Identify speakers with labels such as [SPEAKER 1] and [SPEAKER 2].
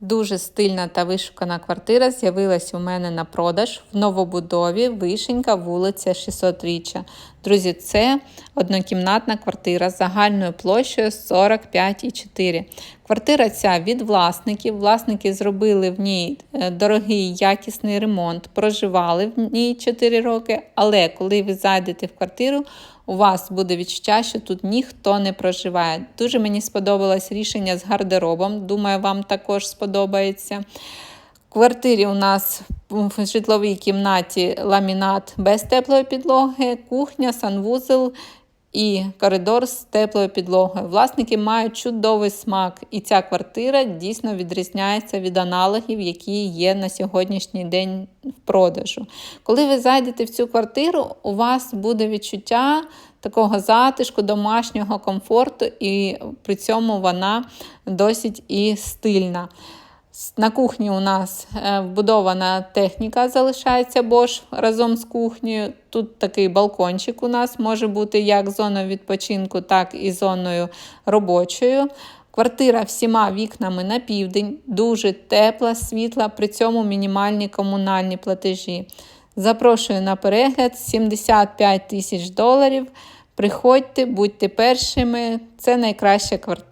[SPEAKER 1] Дуже стильна та вишукана квартира з'явилась у мене на продаж в новобудові Вишенька, вулиця 600-річчя. Друзі, це однокімнатна квартира з загальною площею 45,4. Квартира ця від власників. Власники зробили в ній е, дорогий якісний ремонт, проживали в ній 4 роки, але коли ви зайдете в квартиру, у вас буде відчуття, що тут ніхто не проживає. Дуже мені сподобалось рішення з гардеробом. Думаю, вам також сподобається. В квартирі у нас в житловій кімнаті ламінат без теплої підлоги, кухня, санвузел і коридор з теплою підлогою. Власники мають чудовий смак, і ця квартира дійсно відрізняється від аналогів, які є на сьогоднішній день в продажу. Коли ви зайдете в цю квартиру, у вас буде відчуття такого затишку, домашнього комфорту, і при цьому вона досить і стильна. На кухні у нас е, вбудована техніка залишається Bosch разом з кухнею. Тут такий балкончик у нас може бути як зоною відпочинку, так і зоною робочою. Квартира всіма вікнами на південь, дуже тепла, світла, при цьому мінімальні комунальні платежі. Запрошую на перегляд 75 тисяч доларів. Приходьте, будьте першими, це найкраща квартира.